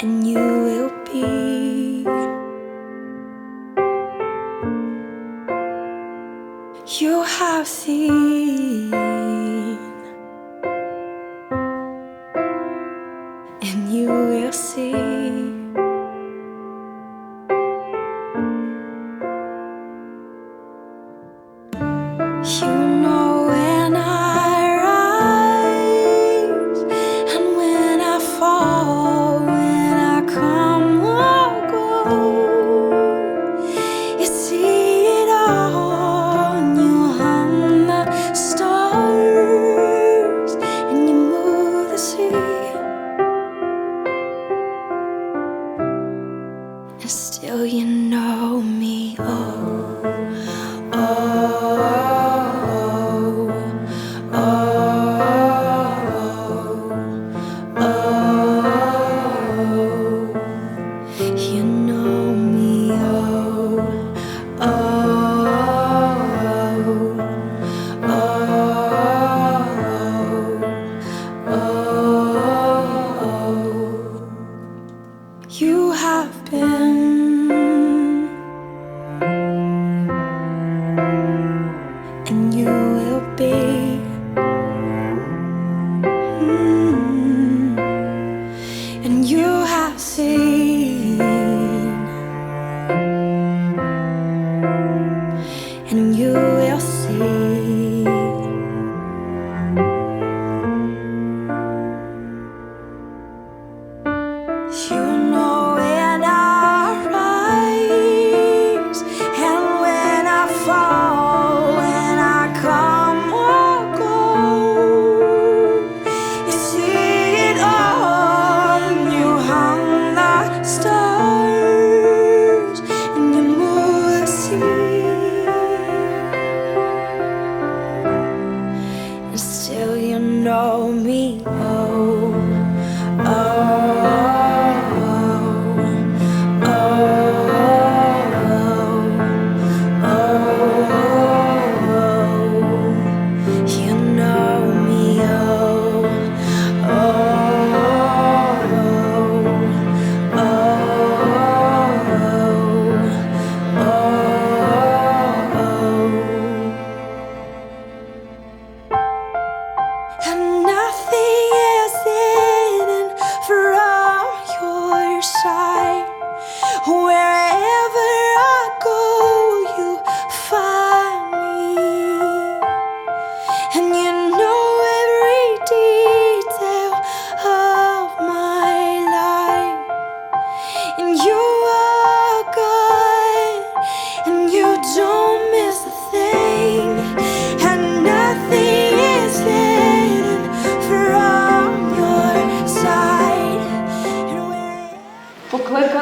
And you will be you have seen.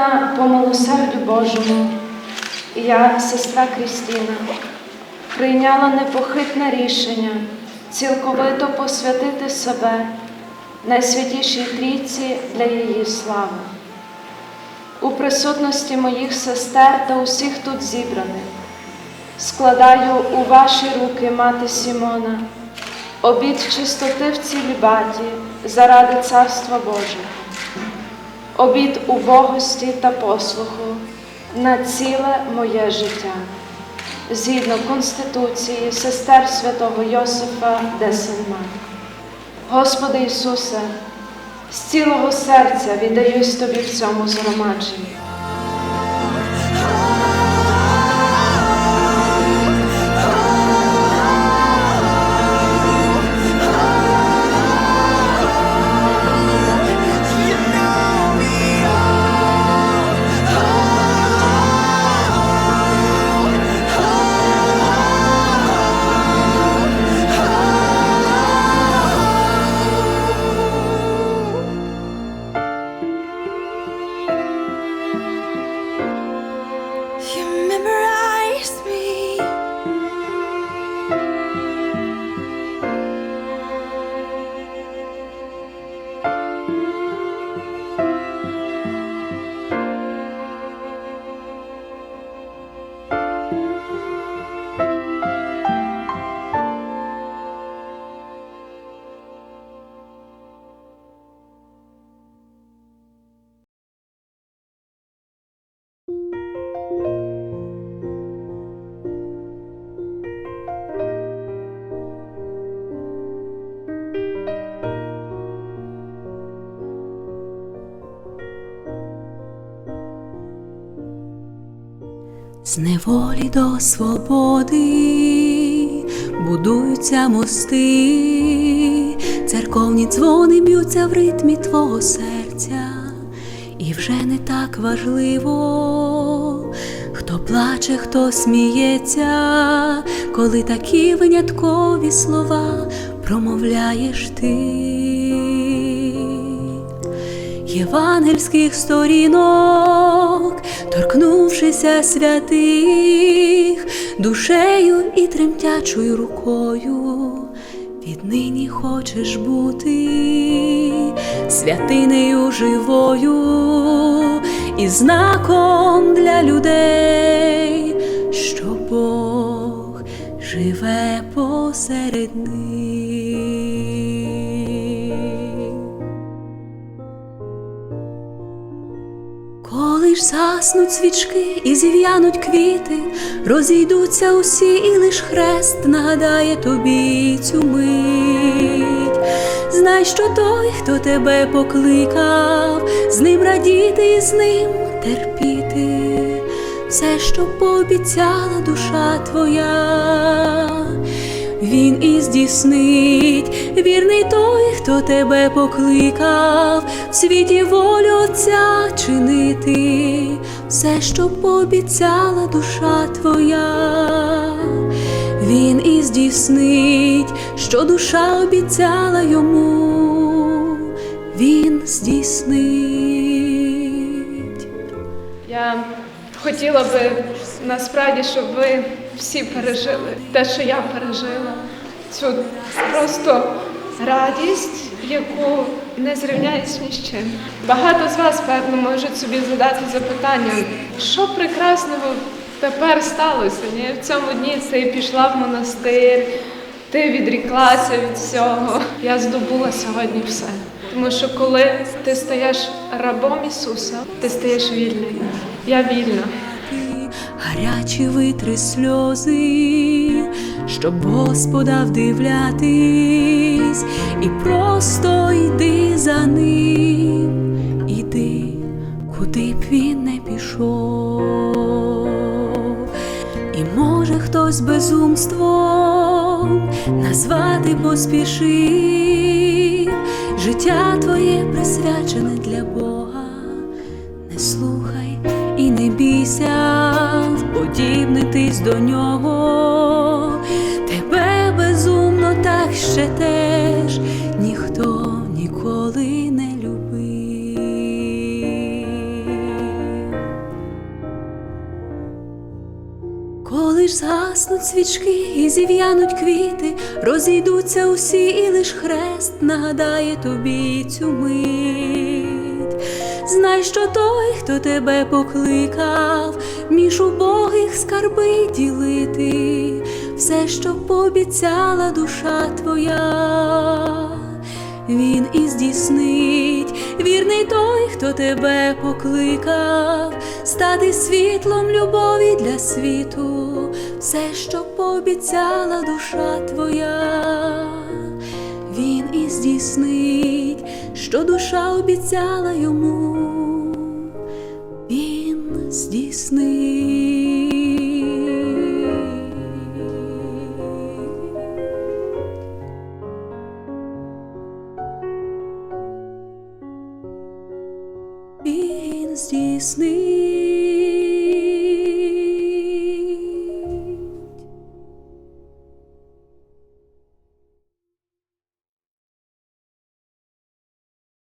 Покликана по милосердю Божому, я, сестра Крістіна, прийняла непохитне рішення цілковито посвятити себе найсвятішій трійці для її слави. У присутності моїх сестер та усіх тут зібраних складаю у ваші руки, мати Сімона, обід чистоти в цілібаті заради Царства Божого обід убогості та послуху на ціле моє життя, згідно Конституції сестер святого Йосифа де Сельман. Господи Ісусе, з цілого серця віддаюсь Тобі в цьому згромадженні. Неволі до свободи будуються мости, церковні дзвони б'ються в ритмі твого серця, і вже не так важливо, хто плаче, хто сміється, коли такі виняткові слова промовляєш ти євангельських сторінок, торкнувшися святих душею і тремтячою рукою, віднині хочеш бути святинею живою і знаком для людей, що Бог живе посеред них. Коли заснуть свічки і зів'януть квіти, розійдуться усі, і лиш хрест нагадає тобі цю мить. Знай, що той, хто тебе покликав, з ним радіти і з ним терпіти, все, що пообіцяла душа твоя. Він і здійснить, вірний той, хто тебе покликав, в світі волю Отця чинити, все, що пообіцяла душа твоя. Він і здійснить, що душа обіцяла йому, він здійснить. Я хотіла би насправді, щоб ви всі пережили те, що я пережила. Цю просто радість, яку не зрівняється ні з чим. Багато з вас, певно, можуть собі задати запитання, що прекрасного тепер сталося? Ні? В цьому дні ти пішла в монастир, ти відріклася від всього. Я здобула сьогодні все. Тому що коли ти стаєш рабом Ісуса, ти стаєш вільним. Я вільна. Гарячі витри сльози, щоб Господа вдивлятись, і просто йди за ним, іди, куди б він не пішов. І може хтось безумством назвати поспішив, життя твоє присвячене для Бога. Не слухай і не бійся, подібнитись до нього, тебе безумно так ще теж ніхто ніколи не любив. Коли ж згаснуть свічки і зів'януть квіти, розійдуться усі, і лиш хрест нагадає тобі цю мить. Знай, що той, хто тебе покликав, між убогих скарби ділити, все, що пообіцяла душа твоя. Він і здійснить, вірний той, хто тебе покликав, стати світлом любові для світу, все, що пообіцяла душа твоя. І здійснить, що душа обіцяла йому, він здійснить. Він здійснить.